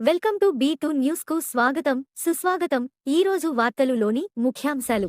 Welcome to B two న్యూస్కు స్వాగతం సుస్వాగతం. ఈ రోజు వార్తలులోని ముఖ్యాంశాలు.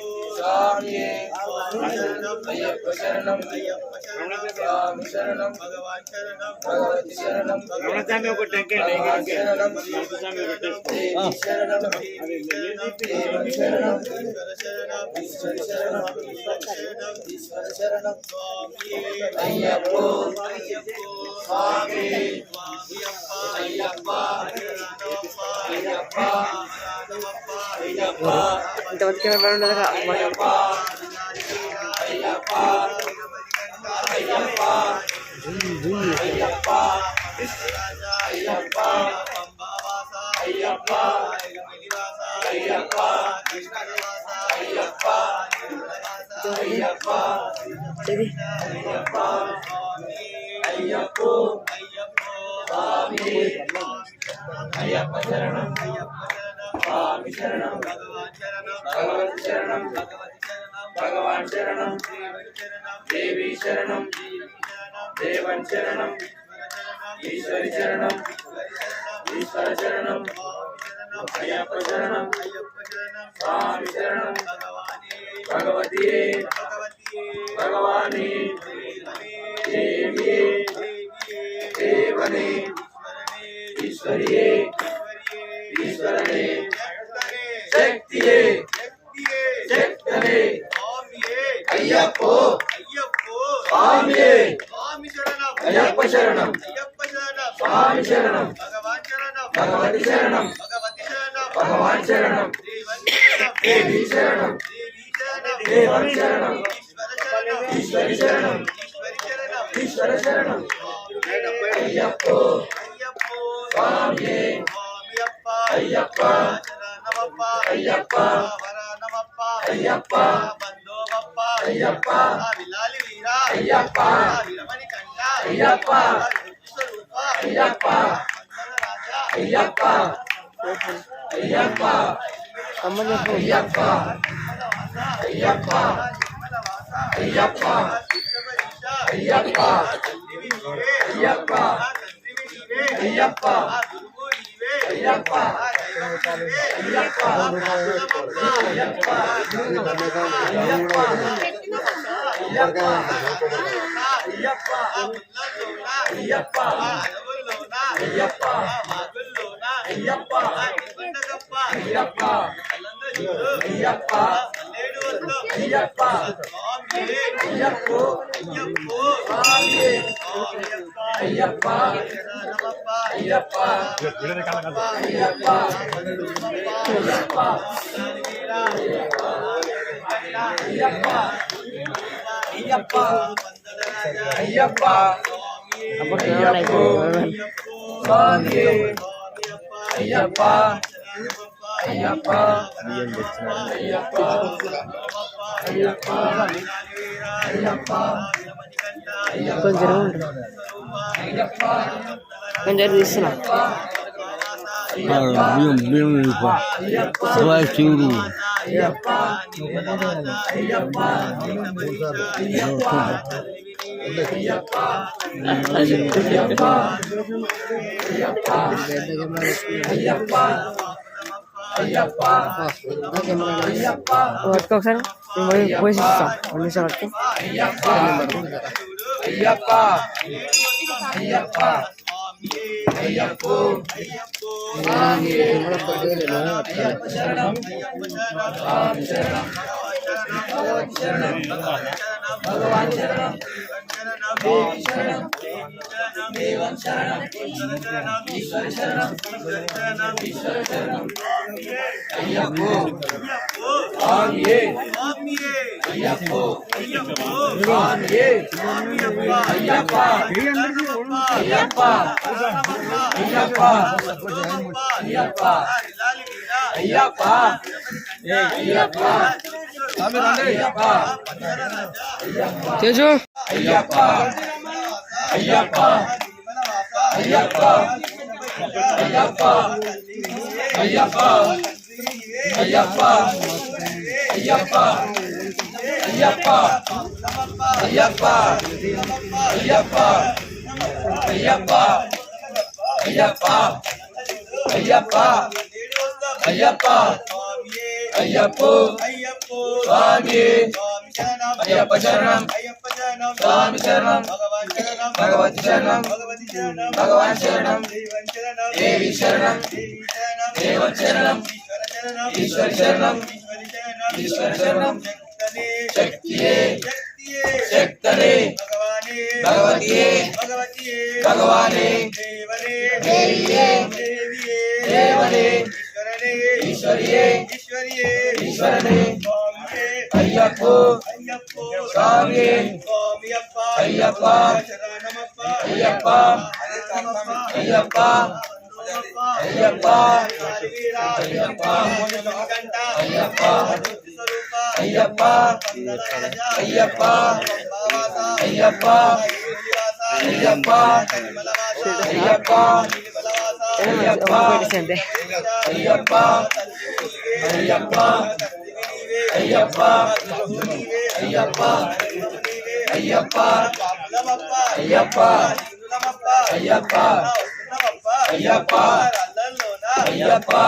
சாமியே சரணம் ஐயப்ப சரணம் ஐயப்ப சரணம் சாமி சரணம் பகவான் சரணம் பகவதி சரணம் ரமணசாமி ஒரு டக்கே சரணம் ஐயப்பா ஐயப்பா ஐயப்பா ஐயப்பா ఇంతమంది కెమెరా ఉండదు ఇది అయ్యప్ప అయ్యప్ప శరణం అయ్యప్ప శరణం భగవాన్ శరణం దేవి శరణం దేవన్ శరణం ఈశ్వరి శరణం ఈశ్వర శరణం అయ్యప్ప శరణం స్వామి శరణం భగవతి భగవాని దేవి దేవని ఈశ్వరియే சரணம். பகவான் சரணம். தேவி சரணம். தேவன் சரணம். ஈஸ்வரி சரணம். ஈஸ்வர சரணம். ஐயப்போ. சுவாமியே. ஐயப்பா. ஐயப்பா. ஐயப்பா. ஐயப்பா. ஐயப்பா. ஐயப்பா. ஐயப்பா ஐயப்பா ஐயப்பா கம்மஞ்சப்பு ஐயப்பா ஐயப்பா ஐயப்பா ஐயப்பா ஐயப்பா ஐயப்பா ஐயப்பா ஐயப்பா ஐயப்பா ஐயப்பா ஐயப்பா ஐயப்பா అయ్యప్ప మా గుళ్ళోన అయ్యప్ప పండగప్ప అయ్యప్ప కలందరూ అయ్యప్ప పన్నేడు వద్దు అయ్యప్ప స్వామి అయ్యప్ప అయ్యప్ప స్వామి స్వామి అయ్యప్ప నమప్ప అయ్యప్ప అయ్యప్ప అయ్యప్ప అయ్యప్ప అయ్యప్ప అయ్యప్ప అయ్యప్ప అయ్యప్ప అయ్యప్ప అయ్యప్ప అయ్యప్ప కొంచెం ఉంటుంది కొంచెం తీస్తున్నా బియ్యం బియ్యం శివాయ శివుడు అయ్యప్ప అయ్యప్ప Ayapa, ayapa, பகவான் சரணம் சரணம் தேவன் சரணம் ஈஸ்வர சரணம் ஈஸ்வர சரணம் ஐயப்போ சுவாமியே ஐயப்போ சுவாமியே ஐயப்பா ஐயப்பா ஐயப்பா ஐயப்பா ஐயப்பா ஐயப்பா. தேஜு ஐயப்பா ஐயப்பா ஐயப்பா ஐயப்பா ஐயப்பா ஐயப்பா ஐயப்பா ஐயப்பா ஐயப்பா ஐயப்பா ஐயப்பா ஐயப்பா ஐயப்பா ஐயப்பா ஐயப்போ తేజు అయ్యప్ప శరణం. స్వామి శరణం. భగవతి శరణం. భగవాన్ శరణం. దేవి శరణం. దేవ శరణం. ఈశ్వర శరణం. ఈశ్వర శరణం. శక్తియే. శక్తరే భగవతియే. భగవానే. దేవియే. దేవనే. ఈశ్వరియే. ஐயப்போ சாமி ஐயப்பா ஐயப்பா ஐயப்பா ஐயப்பா ஐயப்பா ஐயப்பா ஐயப்பா ஐயப்பா ஐயப்பா ஐயப்பா ஐயப்பா ஐயப்பா ஐயப்பா ஐயப்பா ஐயப்பா ஐயப்பா ஐயப்பா ஐயப்பா ஐயப்பா ஐயப்பா ஐயப்பா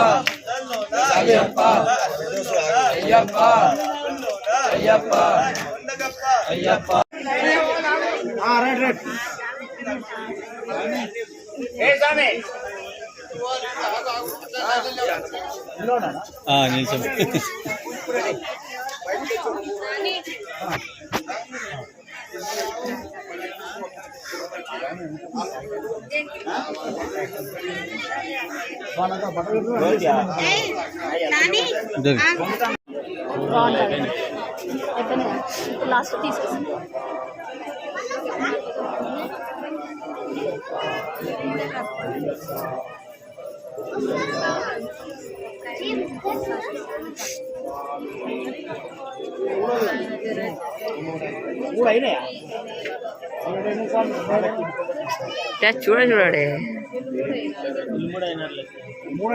ஐயப்பா ஐயப்பா ஐயப்பா ஐயப்பா ஆ ஆ நீ சொல்லு బాగుంటుంది అయిపోయినా ఇప్పుడు లాస్ట్ తీసుకొస్తాను Thank you. మూడు అయినాయా చూడ చూడడే మూడు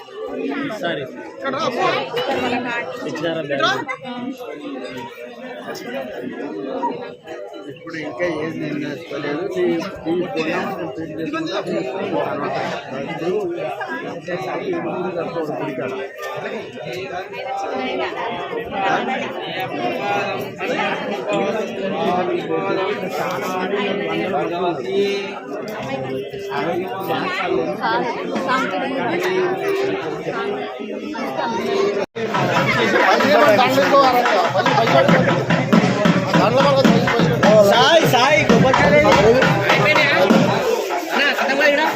సారీ ఇచ్చినారా ఇప్పుడు ఇంకా ఏం నిర్ణయించుకోలేదు ఈ దాంట్లో దాంట్లో